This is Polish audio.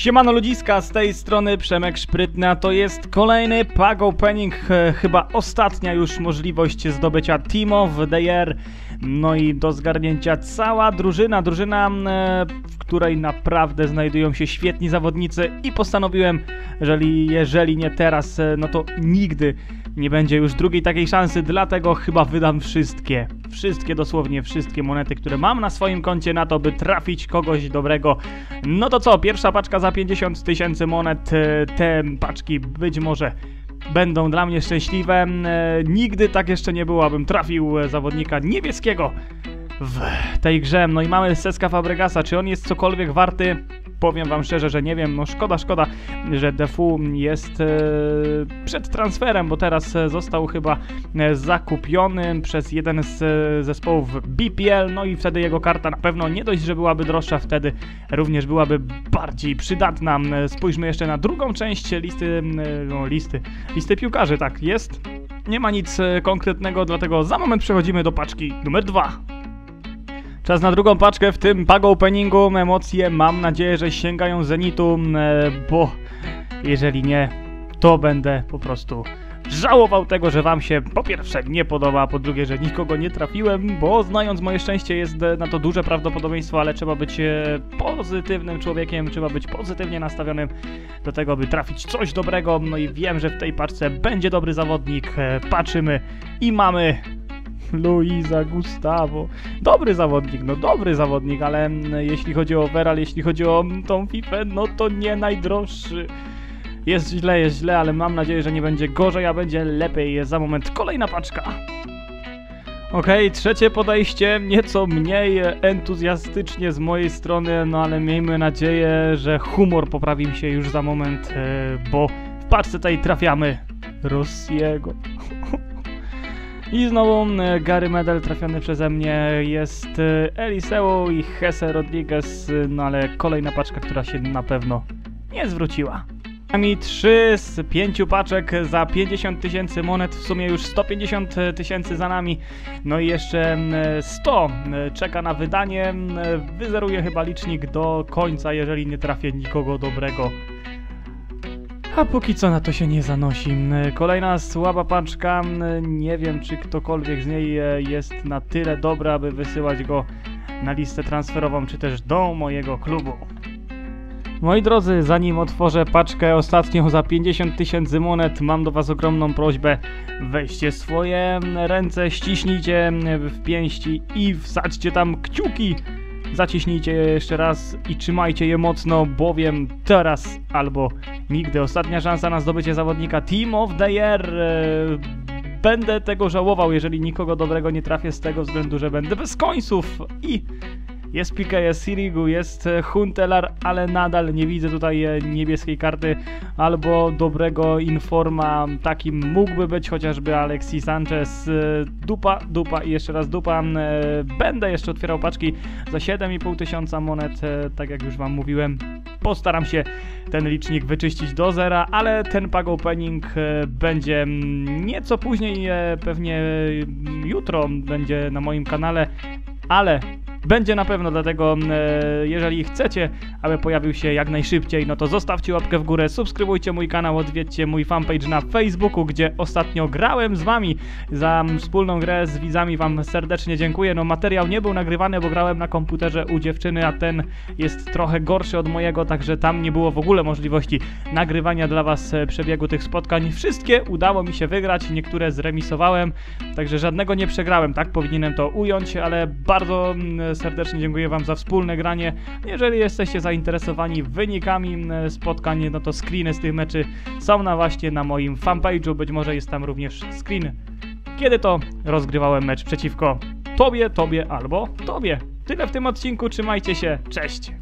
Siemano ludziska, z tej strony Przemek Szprytny, a to jest kolejny Pago Opening, e, chyba ostatnia już możliwość zdobycia of the Year, no i do zgarnięcia cała drużyna, drużyna, e, w której naprawdę znajdują się świetni zawodnicy i postanowiłem, jeżeli, jeżeli nie teraz, e, no to nigdy nie będzie już drugiej takiej szansy, dlatego chyba wydam wszystkie, wszystkie, dosłownie wszystkie monety, które mam na swoim koncie na to, by trafić kogoś dobrego. No to co, pierwsza paczka za 50 tysięcy monet, e, te paczki być może będą dla mnie szczęśliwe. E, Nigdy tak jeszcze nie było, abym trafił e, zawodnika niebieskiego w tej grze. No i mamy Seska Fabregasa, czy on jest cokolwiek warty? Powiem wam szczerze, że nie wiem, no szkoda, szkoda, że Defu jest e, przed transferem, bo teraz e, został chyba e, zakupiony przez jeden z zespołów BPL, no i wtedy jego karta na pewno nie dość, że byłaby droższa, wtedy również byłaby bardziej przydatna. Spójrzmy jeszcze na drugą część listy, no listy, listy piłkarzy, tak, jest. Nie ma nic konkretnego, dlatego za moment przechodzimy do paczki numer dwa. Czas na drugą paczkę w tym pago openingu. Emocje mam nadzieję, że sięgają zenitu, e, bo jeżeli nie, to będę po prostu żałował tego, że wam się po pierwsze nie podoba, a po drugie, że nikogo nie trafiłem, bo znając moje szczęście jest e, na to duże prawdopodobieństwo, ale trzeba być e, pozytywnym człowiekiem, trzeba być pozytywnie nastawionym do tego, by trafić coś dobrego. No i wiem, że w tej paczce będzie dobry zawodnik. Patrzymy i mamy Luisa Gustavo. Dobry zawodnik, no dobry zawodnik, ale mm, jeśli chodzi o overall, jeśli chodzi o mm, tą FIFA, no to nie najdroższy. Jest źle, jest źle, ale mam nadzieję, że nie będzie gorzej, a będzie lepiej. Za moment kolejna paczka. Okej, trzecie podejście, nieco mniej entuzjastycznie z mojej strony, no ale miejmy nadzieję, że humor poprawi się już za moment, e, bo w paczce tej trafiamy Rossiego. I znowu e, Gary Medel trafiony przeze mnie jest e, Eliseu i Hesse Rodriguez, e, no ale kolejna paczka, która się na pewno nie zwróciła. Nami 3 z 5 paczek za 50 tysięcy monet, w sumie już 150 tysięcy za nami, no i jeszcze mm, 100 mm, czeka na wydanie, wyzeruje chyba licznik do końca, jeżeli nie trafię nikogo dobrego. A póki co na to się nie zanosi. Kolejna słaba paczka. Nie wiem, czy ktokolwiek z niej e, jest na tyle dobry, aby wysyłać go na listę transferową, czy też do mojego klubu. Moi drodzy, zanim otworzę paczkę ostatnią za 50 tysięcy monet, mam do Was ogromną prośbę. Weźcie swoje ręce, ściśnijcie w pięści i wsadźcie tam kciuki. Zaciśnijcie je jeszcze raz i trzymajcie je mocno, bowiem teraz albo nigdy ostatnia szansa na zdobycie zawodnika Team of the Year. Eee, Będę tego żałował, jeżeli nikogo dobrego nie trafię z tego względu, że będę bez końców i jest Pique, jest Sirigu, jest e, Huntelar, ale nadal nie widzę tutaj e, niebieskiej karty albo dobrego informa. Takim mógłby być chociażby Alexis Sanchez. E, Dupa, dupa i jeszcze raz dupa. E, Będę jeszcze otwierał paczki za 7,5 tysiąca monet, e, tak jak już wam mówiłem. Postaram się ten licznik wyczyścić do zera, ale ten pack opening e, będzie mm, nieco później, e, pewnie mm, jutro będzie na moim kanale, ale będzie na pewno, dlatego e, jeżeli chcecie, aby pojawił się jak najszybciej, no to zostawcie łapkę w górę, subskrybujcie mój kanał, odwiedźcie mój fanpage na Facebooku, gdzie ostatnio grałem z wami za wspólną grę z widzami, wam serdecznie dziękuję. No materiał nie był nagrywany, bo grałem na komputerze u dziewczyny, a ten jest trochę gorszy od mojego, także tam nie było w ogóle możliwości nagrywania dla was e, przebiegu tych spotkań. Wszystkie udało mi się wygrać, niektóre zremisowałem, także żadnego nie przegrałem, tak powinienem to ująć, ale bardzo mm, serdecznie dziękuję Wam za wspólne granie. Jeżeli jesteście zainteresowani wynikami mm, spotkań, no to screeny z tych meczy są na właśnie na moim fanpage'u, być może jest tam również screen, kiedy to rozgrywałem mecz przeciwko Tobie, Tobie albo Tobie. Tyle w tym odcinku, trzymajcie się, cześć!